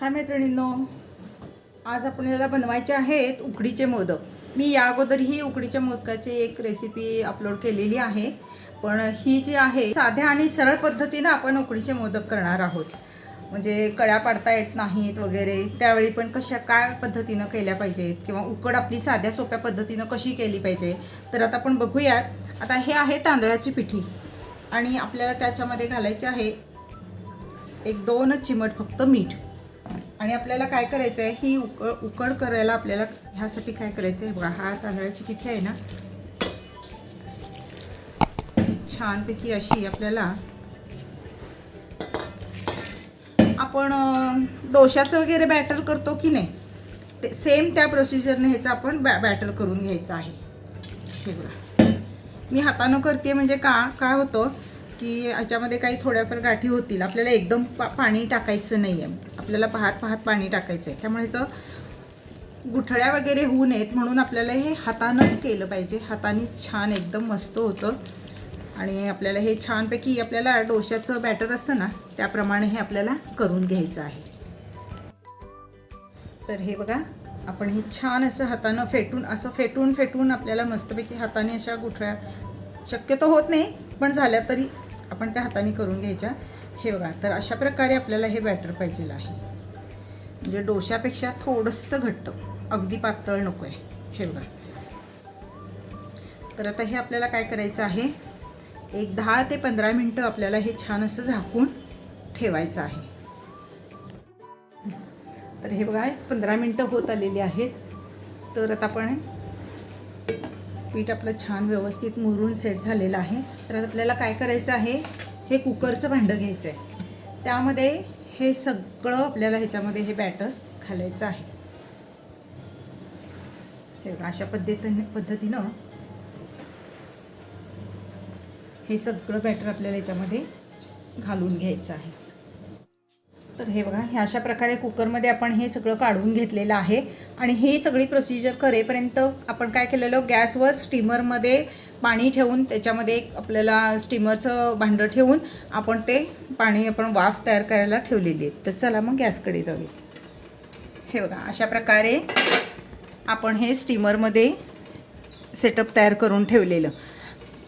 हाय मैत्रिणींनो आज आपल्याला बनवायचे आहेत उकडीचे मोदक. मी या अगोदरही उकडीच्या मोदकाची एक रेसिपी अपलोड केलेली आहे. पण ही जी आहे साध्या आणि सरळ पद्धतीनं आपण उकडीचे मोदक करणार आहोत. म्हणजे कळ्या पाडता येत नाहीत वगैरे त्यावेळी पण कशा काय पद्धतीनं केल्या पाहिजेत? किंवा उकड आपली साध्या सोप्या पद्धतीनं कशी केली पाहिजे? तर आता आपण बघूयात. आता हे आहे तांदळाची पिठी. आणि आपल्याला त्याच्यामध्ये घालायचे आहे एक दोनच चिमट फक्त मीठ. आणि आपल्याला काय करायचं आहे ही उकळ उकड करायला आपल्याला ह्यासाठी काय करायचं आहे बघा हा तांदळाची पिठी आहे ना? छानपैकी अशी आपल्याला आपण डोशाचं वगैरे बॅटर करतो की नाही? ते सेम त्या प्रोसिजरने ह्याचं आपण बॅ बॅटर करून घ्यायचं आहे. हे बघा. मी हातानं करते म्हणजे का काय होतं की ह्याच्यामध्ये काही थोड्याफार गाठी होतील. आपल्याला एकदम पा पाणी टाकायचं नाही आहे आपल्याला पाहत पाहत पाणी टाकायचं आहे त्यामुळे जर गुठळ्या वगैरे होऊ नयेत म्हणून आपल्याला हे हातानंच केलं पाहिजे. हातानेच छान एकदम मस्त होतं. आणि आपल्याला हे छानपैकी आपल्याला डोश्याचं बॅटर असतं ना त्याप्रमाणे हे आपल्याला करून घ्यायचं आहे. तर हे बघा आपण हे छान असं हातानं फेटून असं फेटून फेटून आपल्याला मस्तपैकी हाताने अशा गुठळ्या शक्यतो होत नाही पण झाल्या तरी आपण त्या हाताने करून घ्यायच्या. हे बघा तर अशा प्रकारे आपल्याला हे बॅटर पाहिजे आहे. म्हणजे डोशापेक्षा थोडंसं घट्ट अगदी पातळ नको आहे हे बघा. तर आता हे आपल्याला काय करायचं आहे? एक दहा ते पंधरा मिनटं आपल्याला हे छान असं झाकून ठेवायचं आहे. तर हे बघा पंधरा मिनटं होत आलेली आहेत. तर आता आपण पीठ आपलं छान व्यवस्थित मुरून सेट झालेलं आहे. तर आता आपल्याला काय करायचं आहे? हे कुकरचं भांडं घ्यायचं आहे त्यामध्ये हे सगळं आपल्याला ह्याच्यामध्ये हे बॅटर घालायचं आहे. हे अशा पद्धतीने पद्धतीनं हे सगळं बॅटर आपल्याला याच्यामध्ये घालून घ्यायचं आहे. तर हे बघा ह्या अशा प्रकारे कुकरमध्ये आपण हे सगळं काढून घेतलेलं आहे. आणि हे सगळी प्रोसिजर करेपर्यंत आपण काय केलेलं गॅसवर स्टीमरमध्ये पाणी ठेवून त्याच्यामध्ये एक आपल्याला स्टीमरचं भांडं ठेवून आपण ते पाणी आपण वाफ तयार करायला ठेवलेली आहे. तर चला मग गॅसकडे जाऊया. हे बघा अशा प्रकारे आपण हे स्टीमरमध्ये सेटअप तयार करून ठेवलेलं.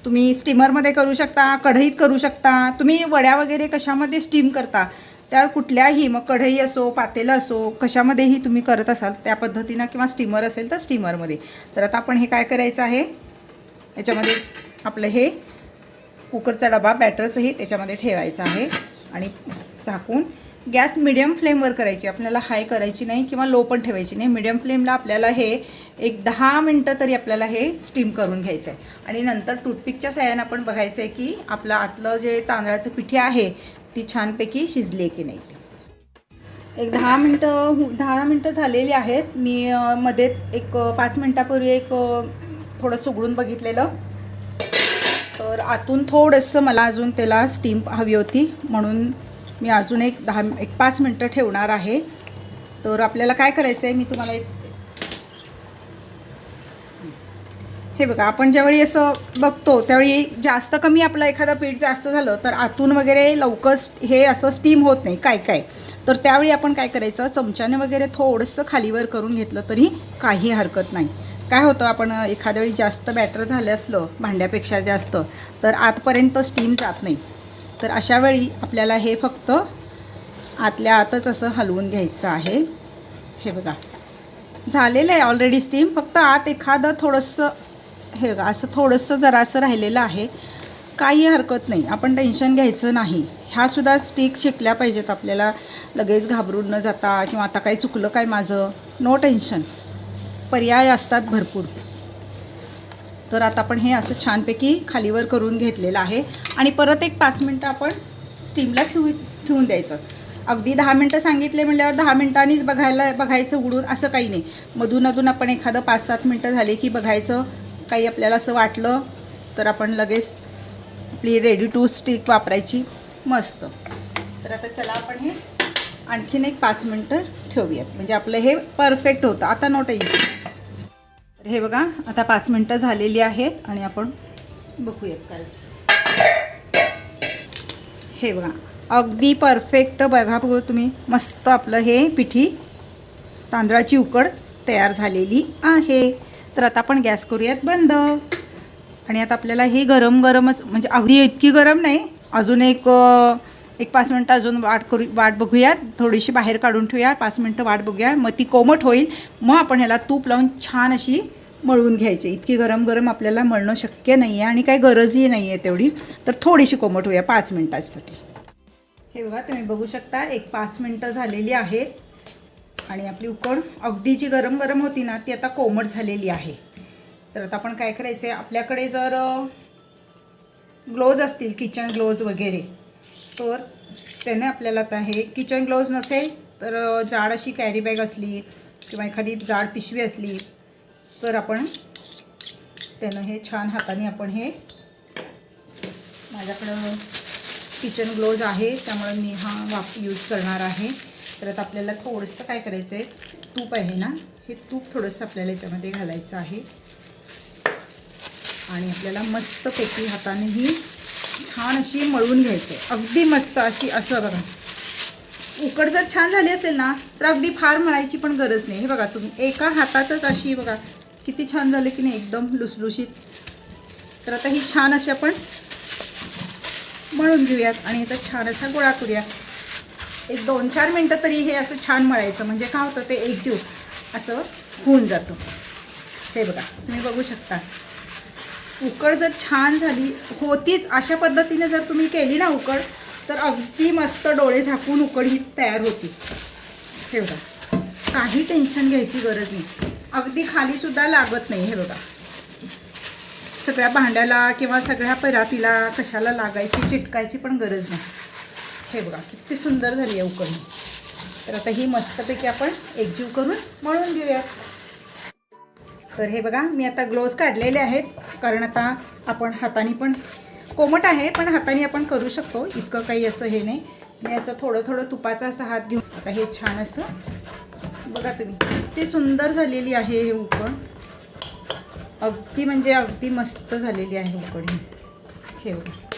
तुम्ही स्टीमरमध्ये करू शकता कढईत करू शकता तुम्ही वड्या वगैरे कशामध्ये स्टीम करता त्या कुठल्याही मग कढई असो पातेलं असो कशामध्येही तुम्ही करत असाल त्या पद्धतीनं किंवा स्टीमर असेल तर स्टीमरमध्ये. तर आता आपण हे काय करायचं आहे? याच्यामध्ये आपलं हे कुकरचा डबा बॅटरचंही त्याच्यामध्ये ठेवायचा आहे. आणि झाकून गॅस मिडियम फ्लेमवर करायची. आपल्याला हाय करायची नाही किंवा लो पण ठेवायची नाही. मिडियम फ्लेमला आपल्याला हे एक दहा मिनटं तरी आपल्याला हे स्टीम करून घ्यायचं आहे. आणि नंतर टूथपिकच्या साह्यानं आपण बघायचं आहे की आपलं आतलं जे तांदळाचं पिठे आहे ती छानपैकी शिजली आहे की नाही ते. एक दहा मिनटं दहा मिनटं झालेली आहेत. मी मध्ये एक पाच मिनटापूर्वी एक थोडं उघडून बघितलेलं. तर आतून थोडंसं मला अजून त्याला स्टीम हवी होती. म्हणून मी अजून एक दहा एक पाच मिनटं ठेवणार आहे. तर आपल्याला काय करायचं आहे मी तुम्हाला एक हे बघा आपण ज्यावेळी असं बघतो त्यावेळी जास्त कमी आपलं एखादं पीठ जास्त झालं तर आतून वगैरे लवकर हे असं स्टीम होत नाही. काय काय? तर त्यावेळी आपण काय करायचं? चमच्याने वगैरे थोडंसं खालीवर करून घेतलं तरी काही हरकत नाही. काय होतं आपण एखाद्या वेळी जास्त बॅटर झालं असलं भांड्यापेक्षा जास्त तर आतपर्यंत स्टीम जात नाही. तर अशा वेळी आपल्याला हे फक्त आतल्या आतच असं हलवून घ्यायचं आहे. हे बघा. झालेलं आहे ऑलरेडी स्टीम फक्त आत एखादं थोडंसं हे असं थोडंसं जरासं राहिलेलं आहे. काही हरकत नाही. आपण टेन्शन घ्यायचं नाही. ह्यासुद्धा स्टिक शिकल्या पाहिजेत आपल्याला. लगेच घाबरून न जाता किंवा आता काही चुकलं काय माझं? नो टेन्शन पर्याय असतात भरपूर. तर आता आपण हे असं छानपैकी खालीवर करून घेतलेलं आहे. आणि परत एक पाच मिनटं आपण स्टीमला ठेवू ठेवून द्यायचं. अगदी दहा मिनटं सांगितले म्हटल्यावर दहा मिनटांनीच बघायला बघायचं उघडून असं काही नाही. मधून अधून आपण एखादं पाच सात मिनटं झाले की बघायचं. काही आपल्याला असं वाटलं तर आपण लगेच आपली रेडी टू स्टिक वापरायची. मस्त. तर आता चला आपण हे आणखीन एक पाच मिनटं ठेवूयात. म्हणजे आपलं हे परफेक्ट होतं. आता नो टेन्शन तर हे बघा आता पाच मिनटं झालेली आहेत आणि आपण बघूयात काय हे बघा अगदी परफेक्ट बघा बघू तुम्ही. मस्त आपलं हे पिठी तांदळाची उकड तयार झालेली आहे. तर आता आपण गॅस करूयात बंद. आणि आता आपल्याला हे गरम गरमच म्हणजे अगदी इतकी गरम नाही अजून एक एक पाच मिनटं अजून वाट करू वाट बघूयात. थोडीशी बाहेर काढून ठेवूया. पाच मिनटं वाट बघूया. मग ती कोमट होईल. मग आपण ह्याला तूप लावून छान अशी मळून घ्यायची. इतकी गरम गरम आपल्याला मळणं शक्य नाही आहे आणि काही गरजही नाही आहे तेवढी. तर थोडीशी कोमट होऊया पाच मिनटासाठी. हे बघा तुम्ही बघू शकता एक पाच मिनटं झालेली आहेत. आणि आपली उकड अगदी जी गरम गरम होती ना ती आता कोमट झालेली आहे. तर आता आपण काय करायचं आहे आपल्याकडे जर ग्लोज असतील किचन ग्लोज वगैरे तर त्याने आपल्याला आता हे किचन ग्लोज नसेल तर जाड अशी कॅरी बॅग असली किंवा एखादी जाड पिशवी असली तर आपण त्यानं हे छान हाताने आपण हे माझ्याकडं किचन ग्लोज आहे त्यामुळे मी हा वाप यूज करणार आहे. तर आता आपल्याला थोडंसं काय करायचं आहे तूप आहे ना हे तूप थोडंसं आपल्याला याच्यामध्ये घालायचं आहे. आणि आपल्याला मस्तपैकी हाताने ही छान अशी मळून घ्यायचं आहे अगदी मस्त अशी असं बघा. उकड जर छान झाली असेल ना तर अगदी फार मळायची पण गरज नाही. हे बघा तुम्ही एका हातातच अशी बघा किती छान झाले की नाही एकदम लुसलुशीत. तर आता ही छान अशी आपण मळून घेऊयात आणि आता छान असा गोळा करूया एक दोन चार मिनटं तरी हे असं छान मळायचं. म्हणजे काय होतं ते एकजीव असं होऊन जातं. हे बघा तुम्ही बघू शकता. उकड जर छान झाली होतीच अशा पद्धतीने जर तुम्ही केली ना उकड तर अगदी मस्त डोळे झाकून उकड ही तयार होती. हे बघा काही टेन्शन घ्यायची गरज नाही. अगदी खालीसुद्धा लागत नाही हे बघा. सगळ्या भांड्याला किंवा सगळ्या परातीला कशाला लागायची चिटकायची पण गरज नाही. हे बघा किती सुंदर झाली आहे उकळणी. तर आता ही मस्तपैकी आपण एकजीव करून मळून घेऊया. तर हे बघा मी आता ग्लोव्ज काढलेले आहेत कारण आता आपण हाताने पण कोमट आहे पण हाताने आपण करू शकतो. इतकं काही असं हे नाही. मी असं थोडं थोडं तुपाचा असा हात घेऊन आता हे छान असं बघा तुम्ही किती सुंदर झालेली आहे हे उकड अगदी म्हणजे अगदी मस्त झालेली आहे उकड ही हे बघा.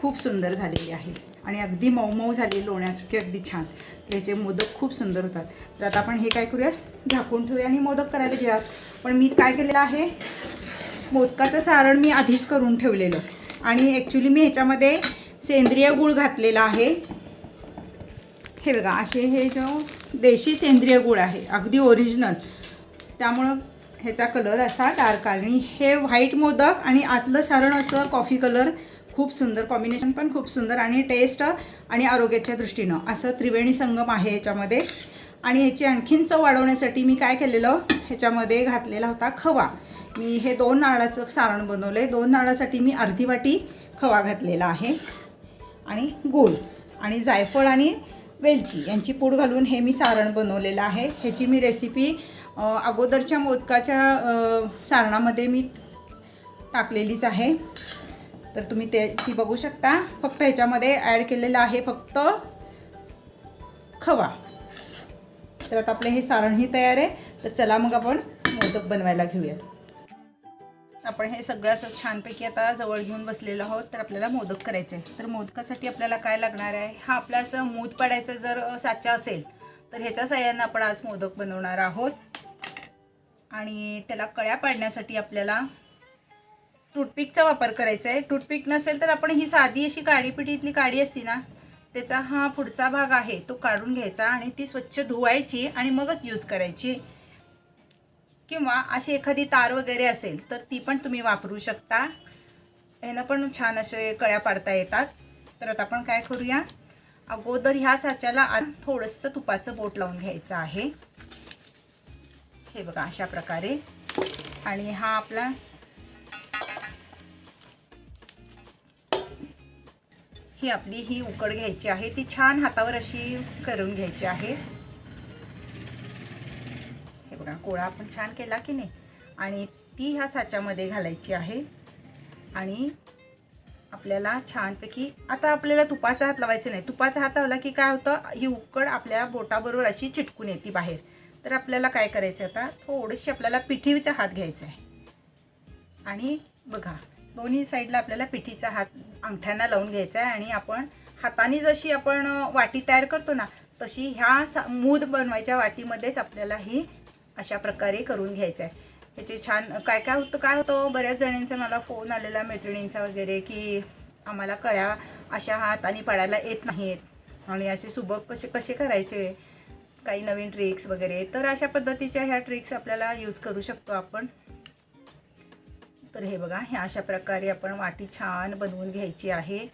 खूप सुंदर झालेली आहे. आणि अगदी मऊ मऊ झाली लोण्यासारखी अगदी छान. याचे मोदक खूप सुंदर होतात. तर आता आपण हे काय करूया? झाकून ठेवूया आणि मोदक करायला घेऊया पण मी काय केलेलं आहे? मोदकाचं सारण मी आधीच करून ठेवलेलं. आणि ॲक्च्युली मी ह्याच्यामध्ये सेंद्रिय गूळ घातलेला आहे. हे बघा असे हे जो देशी सेंद्रिय गूळ आहे अगदी ओरिजिनल त्यामुळं ह्याचा कलर असा डार्क आला. आणि हे व्हाईट मोदक आणि आतलं सारण असं कॉफी कलर खूप सुंदर कॉम्बिनेशन पण खूप सुंदर आणि टेस्ट आणि आरोग्याच्या दृष्टीनं. असं त्रिवेणी संगम आहे याच्यामध्ये. आणि याची आणखीन चव वाढवण्यासाठी मी काय केलेलं? ह्याच्यामध्ये घातलेला होता खवा. मी हे दोन नारळाचं सारण बनवलं आहे दोन नारळासाठी मी अर्धी वाटी खवा घातलेला आहे. आणि गूळ आणि जायफळ आणि वेलची यांची पूड घालून हे मी सारण बनवलेलं आहे. ह्याची मी रेसिपी अगोदरच्या मोदकाच्या सारणामध्ये मी टाकलेलीच आहे. तर तुम्ही ते ती बघू शकता. फक्त ह्याच्यामध्ये ॲड केलेलं आहे फक्त खवा. तर आता आपलं हे सारणही तयार आहे. तर चला मग आपण मोदक बनवायला घेऊयात आपण हे सगळं असं छानपैकी आता जवळ घेऊन बसलेलो आहोत. तर आपल्याला मोदक करायचे आहे तर मोदकासाठी आपल्याला काय लागणार आहे? हा आपला असं मूद पाडायचा जर साचा असेल तर ह्याच्या सहाय्यानं आपण आज मोदक बनवणार आहोत. आणि त्याला कळ्या पाडण्यासाठी आपल्याला टूथपिकचा वापर करायचा आहे. टूथपिक नसेल तर आपण ही साधी अशी काडीपिटीतली काडी असती ना त्याचा हा पुढचा भाग आहे तो काढून घ्यायचा आणि ती स्वच्छ धुवायची आणि मगच यूज करायची. किंवा अशी एखादी तार वगैरे असेल तर ती पण तुम्ही वापरू शकता. ह्यानं पण छान असे कळ्या पाडता येतात. तर आता आपण काय करूया? अगोदर ह्या साच्याला आ- थोडंसं तुपाचं बोट लावून घ्यायचं आहे. हे बघा अशा प्रकारे. आणि हा आपला ही आपली ही उकड घ्यायची आहे. ती छान हातावर अशी करून घ्यायची आहे. हे बघा कोळा आपण छान केला की नाही? आणि ती ह्या साच्यामध्ये घालायची आहे. आणि आपल्याला छानपैकी आता आपल्याला तुपाचा हात लावायचा नाही. तुपाचा हात लावला की काय होतं? ही उकड आपल्या बोटाबरोबर अशी चिटकून येते बाहेर. तर आपल्याला काय करायचं आता? थोडीशी आपल्याला पिठीचा हात घ्यायचा आहे. आणि बघा दोन्ही साईडला आपल्याला पिठीचा हात अंगठ्यांना लावून घ्यायचं आहे आणि आपण हाताने जशी आपण वाटी तयार करतो ना तशी ह्या सा मूद बनवायच्या वाटीमध्येच आपल्याला ही अशा प्रकारे करून घ्यायचं आहे ह्याचे छान काय काय होतं काय होतं बऱ्याच जणांचा मला फोन आलेला मैत्रिणींचा वगैरे की आम्हाला कळ्या अशा हाताने पाडायला येत नाही आहेत आणि असे सुबक कसे कसे करायचे? काही नवीन ट्रिक्स वगैरे. तर अशा पद्धतीच्या ह्या ट्रिक्स आपल्याला यूज करू शकतो आपण. तर हे बघा ह्या अशा प्रकारे आपण वाटी छान बनवून घ्यायची आहे.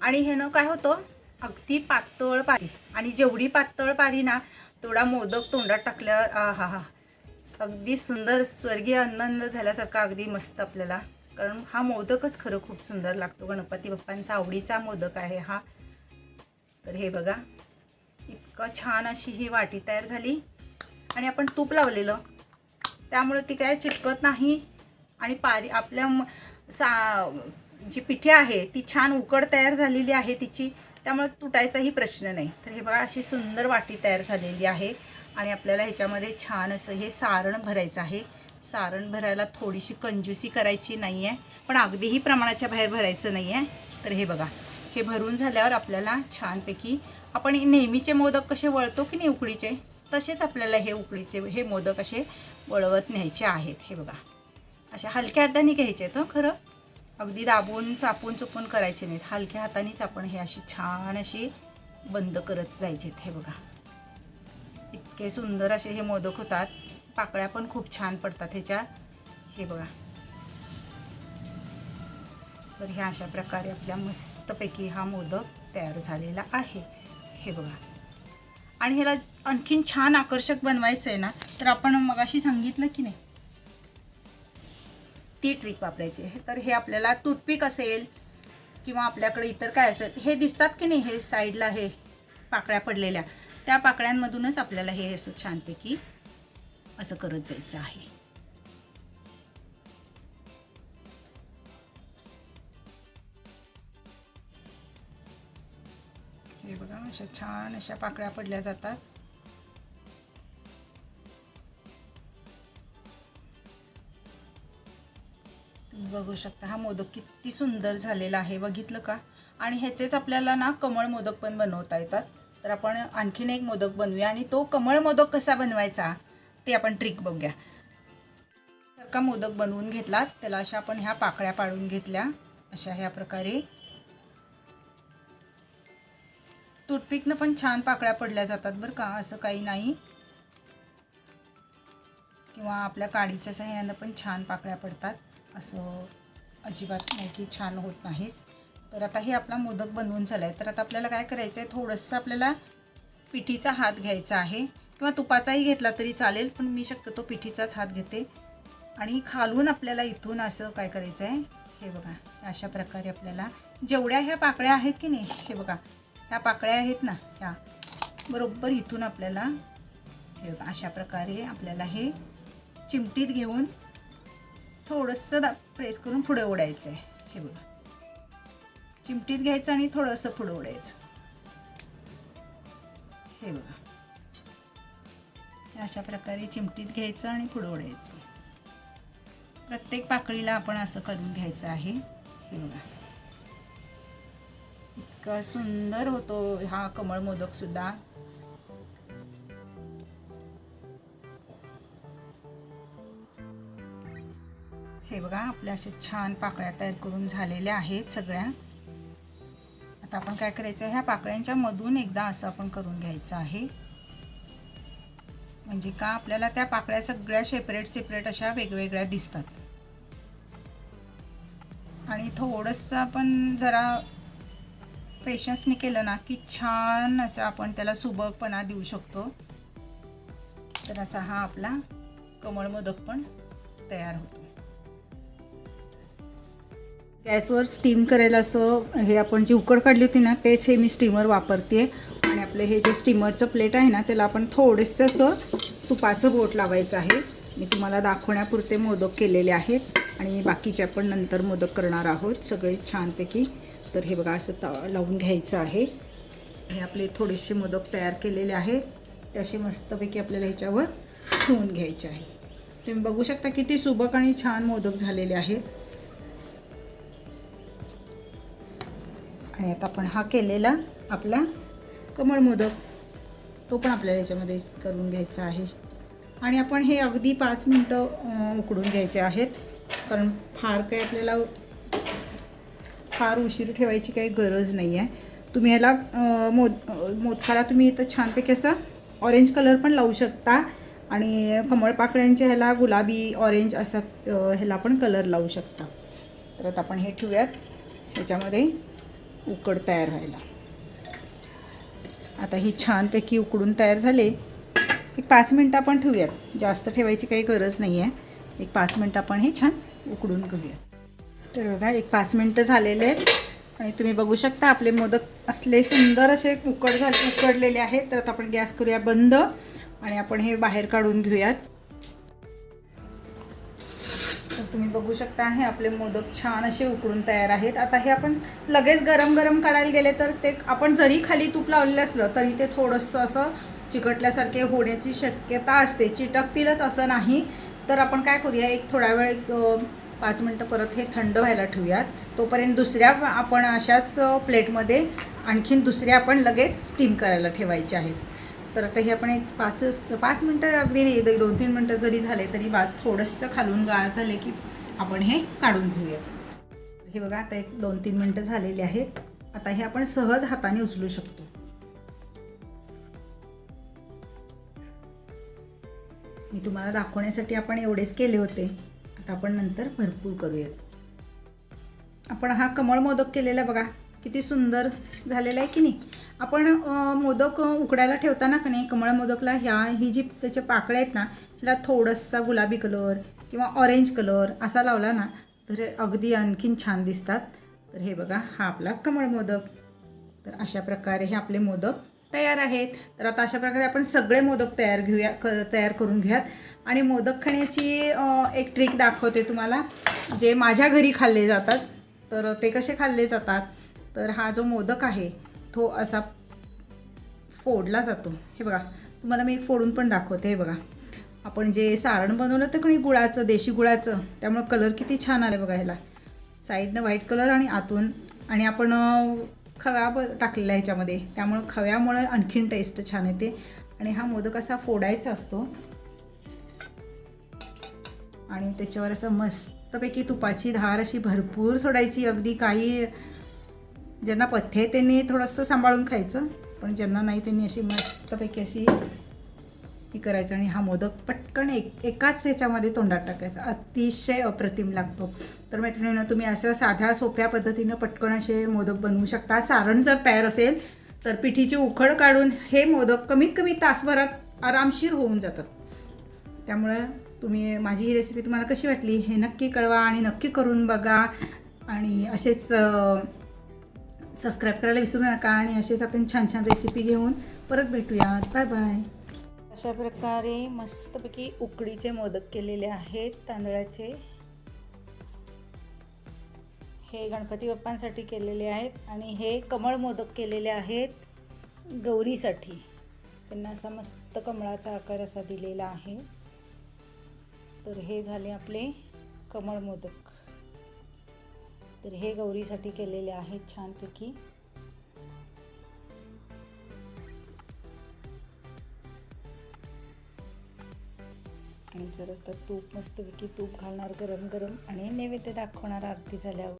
आणि हे ना काय होतं? अगदी पातळ पारी आणि जेवढी पातळ पारी ना तेवढा मोदक तोंडात टाकल्यावर आ हा हा. अगदी सुंदर स्वर्गीय आनंद झाल्यासारखा अगदी मस्त आपल्याला. कारण हा मोदकच खरं खूप सुंदर लागतो. गणपती बाप्पांचा आवडीचा मोदक आहे हा. तर हे बघा इतकं छान अशी ही वाटी तयार झाली. आणि आपण तूप लावलेलं. त्यामुळे ती काय चिटकत नाही. आणि पारी आपल्या सा जी पिठी आहे ती छान उकड तयार झालेली आहे तिची. त्यामुळे तुटायचाही प्रश्न नाही. तर हे बघा अशी सुंदर वाटी तयार झालेली आहे. आणि आपल्याला ह्याच्यामध्ये छान असं हे सारण भरायचं आहे. सारण भरायला थोडीशी कंजूसी करायची नाही आहे पण अगदीही प्रमाणाच्या बाहेर भरायचं नाही आहे तर हे बघा हे भरून झाल्यावर आपल्याला छानपैकी आपण नेहमीचे मोदक कसे वळतो की नाही उकडीचे? तसेच आपल्याला हे उकडीचे हे मोदक असे वळवत न्यायचे आहेत. हे बघा. अशा हलक्या हाताने घ्यायचे आहेत खरं. अगदी दाबून चापून चुपून करायचे नाहीत. हलक्या हातानेच आपण हे अशी छान अशी बंद करत जायचेत हे बघा. इतके सुंदर असे हे मोदक होतात. पाकळ्या पण खूप छान पडतात ह्याच्या. हे बघा. तर ह्या अशा प्रकारे आपल्या मस्तपैकी हा मोदक तयार झालेला आहे. हे बघा. आणि ह्याला आणखीन छान आकर्षक बनवायचं आहे ना? तर आपण मगाशी सांगितलं की नाही? ती ट्रिक वापरायची आहे. तर हे आपल्याला टूथपिक असेल किंवा आपल्याकडे इतर काय असेल हे दिसतात की नाही हे साईडला हे पाकळ्या पडलेल्या. त्या पाकळ्यांमधूनच आपल्याला हे असं छानपैकी असं करत जायचं आहे. हे बघा अशा छान अशा पाकळ्या पडल्या जातात. तुम्ही बघू शकता. हा मोदक किती सुंदर झालेला आहे. बघितलं का? आणि ह्याचेच आपल्याला ना कमळ मोदक पण बनवता येतात. तर आपण आणखीन एक मोदक बनवूया आणि तो कमळ मोदक कसा बनवायचा ते आपण ट्रिक बघूया. सारखा मोदक बनवून घेतलात. त्याला अशा आपण ह्या पाकळ्या पाडून घेतल्या. अशा ह्या प्रकारे. टूथपिकनं पण छान पाकळ्या पडल्या जातात बरं का. असं काही नाही. किंवा आपल्या काडीच्या सहाय्यानं पण छान पाकळ्या पडतात. असं अजिबात नाही की छान होत नाहीत. तर आता हे आपला मोदक बनवून झाला आहे तर आता आपल्याला काय करायचं आहे थोडंसं आपल्याला पिठीचा हात घ्यायचा आहे. किंवा तुपाचाही घेतला तरी चालेल पण मी शक्यतो पिठीचाच हात घेते. आणि खालून आपल्याला इथून असं काय करायचं आहे हे बघा अशा प्रकारे आपल्याला जेवढ्या ह्या पाकळ्या आहेत की नाही हे बघा ह्या पाकळ्या आहेत ना ह्या बरोबर इथून आपल्याला हे बघा अशा प्रकारे आपल्याला हे चिमटीत घेऊन थोडंसं दा प्रेस करून पुढे ओढायचं आहे हे बघा. चिमटीत घ्यायचं आणि थोडंसं पुढे ओढायचं. हे बघा. अशा प्रकारे चिमटीत घ्यायचं आणि पुढे ओढायचं. प्रत्येक पाकळीला आपण असं करून घ्यायचं आहे. हे बघा. इतका सुंदर होतो हा कमळ मोदकसुद्धा बघा आपल्या असे छान पाकळ्या तयार करून झालेल्या आहेत सगळ्या. आता आपण काय करायचं ह्या पाकळ्यांच्या मधून एकदा असं आपण करून घ्यायचं आहे. म्हणजे का आपल्याला त्या पाकळ्या सगळ्या सेपरेट सेपरेट अशा वेगवेगळ्या दिसतात. आणि थोडंसं आपण जरा पेशन्सने केलं ना की छान असं आपण त्याला सुबकपणा देऊ शकतो. तर असा हा आपला कमळ मोदक पण तयार होतो. गॅसवर स्टीम करायला असं हे आपण जी उकड काढली होती ना तेच हे मी स्टीमर वापरते. आणि आपलं हे जे स्टीमरचं प्लेट आहे ना त्याला आपण थोडंसं असं तुपाचं बोट लावायचं आहे. मी तुम्हाला दाखवण्यापुरते मोदक केलेले आहेत. आणि बाकीचे आपण नंतर मोदक करणार आहोत. सगळे छानपैकी. तर हे बघा असं त लावून घ्यायचं आहे. हे आपले थोडेसे मोदक तयार केलेले आहेत. ते असे मस्तपैकी आपल्याला ह्याच्यावर ठेवून घ्यायचे आहे. तुम्ही बघू शकता किती सुबक आणि छान मोदक झालेले आहेत. आणि आता आपण हा केलेला आपला कमळ मोदक तो पण आपल्याला याच्यामध्ये करून घ्यायचा आहे. आणि आपण हे अगदी पाच मिनटं उकडून घ्यायचे आहेत. कारण फार काही आपल्याला फार उशीर ठेवायची काही गरज नाही आहे. तुम्ही ह्याला मोद मोदकाला तुम्ही इथं छानपैकी असं ऑरेंज कलर पण लावू शकता. आणि कमळपाकळ्यांच्या ह्याला गुलाबी ऑरेंज असा ह्याला पण कलर लावू शकता. तर आता आपण हे ठेवूयात. ह्याच्यामध्ये उकड तयार व्हायला. आता ही छानपैकी उकडून तयार झाले. एक पाच मिनटं आपण ठेवूयात. जास्त ठेवायची काही गरज नाही आहे एक पाच मिनटं आपण हे छान उकडून घेऊयात. तर बघा एक पाच मिनटं झालेले आहेत. आणि तुम्ही बघू शकता आपले मोदक असले सुंदर असे उकड झाले उकडलेले आहेत. तर आता आपण गॅस करूया बंद. आणि आपण हे बाहेर काढून घेऊयात. तुम्ही बघू शकता हे आपले मोदक छान असे उकडून तयार आहेत. आता हे आपण लगेच गरम गरम काढायला गेले तर ते आपण जरी खाली तूप लावलेलं असलं तरी ते थोडंसं असं चिकटल्यासारखे होण्याची शक्यता असते. चिटकतीलच असं नाही. तर आपण काय करूया एक थोडा वेळ एक पाच मिनटं परत हे थंड व्हायला ठेवूयात. तोपर्यंत दुसऱ्या आपण अशाच प्लेटमध्ये आणखीन दुसऱ्या आपण लगेच स्टीम करायला ठेवायचे आहेत. तर आता हे आपण एक पाच पाच मिनटं अगदी नाही दोन तीन मिनटं जरी झाले तरी बास थोडंसं खालून गार झाले की आपण हे काढून घेऊयात हे बघा आता एक दोन तीन मिनटं झालेली आहेत. आता हे आपण सहज हाताने उचलू शकतो. मी तुम्हाला दाखवण्यासाठी आपण एवढेच केले होते. आता आपण नंतर भरपूर करूयात. आपण हा कमळ मोदक केलेला बघा. किती सुंदर झालेलं आहे की नाही? आपण मोदक उकडायला ठेवताना का नाही कमळ मोदकला ह्या ही जी त्याच्या पाकळ्या आहेत ना ह्याला थोडंसा गुलाबी कलर किंवा ऑरेंज कलर असा लावला ना तर अगदी आणखीन छान दिसतात. तर हे बघा हा आपला कमळ मोदक. तर अशा प्रकारे हे आपले मोदक तयार आहेत. तर आता अशा प्रकारे आपण सगळे मोदक तयार घेऊया क तयार करून घ्यात आणि मोदक खाण्याची एक ट्रिक दाखवते तुम्हाला. जे माझ्या घरी खाल्ले जातात तर ते कसे खाल्ले जातात? तर हा जो मोदक आहे तो असा फोडला जातो. हे बघा तुम्हाला मी फोडून पण दाखवते हे बघा. आपण जे सारण बनवलं तर कोणी गुळाचं देशी गुळाचं त्यामुळं कलर किती छान आलं बघा ह्याला. साईडनं व्हाईट कलर आणि आतून आणि आपण खव्या ब टाकलेला ह्याच्यामध्ये. त्यामुळं खव्यामुळं आणखीन टेस्ट छान येते. आणि हा मोदक असा फोडायचा असतो. आणि त्याच्यावर असं मस्तपैकी तुपाची धार अशी भरपूर सोडायची. अगदी काही ज्यांना पथ्य आहे त्यांनी थोडंसं सांभाळून खायचं पण ज्यांना नाही त्यांनी अशी मस्तपैकी अशी हे करायचं आणि हा मोदक पटकन एक एकाच ह्याच्यामध्ये तोंडात टाकायचा. अतिशय अप्रतिम लागतो. तर मैत्रिणीनं तुम्ही असं साध्या सोप्या पद्धतीनं पटकन असे मोदक बनवू शकता. सारण जर तयार असेल तर पिठीची उखड काढून हे मोदक कमीत कमी तासभरात आरामशीर होऊन जातात. त्यामुळं तुम्ही माझी ही रेसिपी तुम्हाला कशी वाटली हे नक्की कळवा आणि नक्की करून बघा. आणि असेच सबस्क्राईब करायला विसरू नका आणि असेच आपण छान छान रेसिपी घेऊन परत भेटूयात. बाय बाय अशा प्रकारे मस्तपैकी उकडीचे मोदक केलेले आहेत तांदळाचे. हे गणपती बाप्पांसाठी केलेले आहेत आणि हे कमळ मोदक केलेले आहेत गौरीसाठी. त्यांना असा मस्त कमळाचा आकार असा दिलेला आहे. तर हे झाले आपले कमळ मोदक. तर हे गौरीसाठी केलेले आहेत छानपैकी. आणि जर आता तूप मस्तपैकी तूप घालणार गरम गरम आणि नैवेद्य दाखवणार आरती झाल्यावर.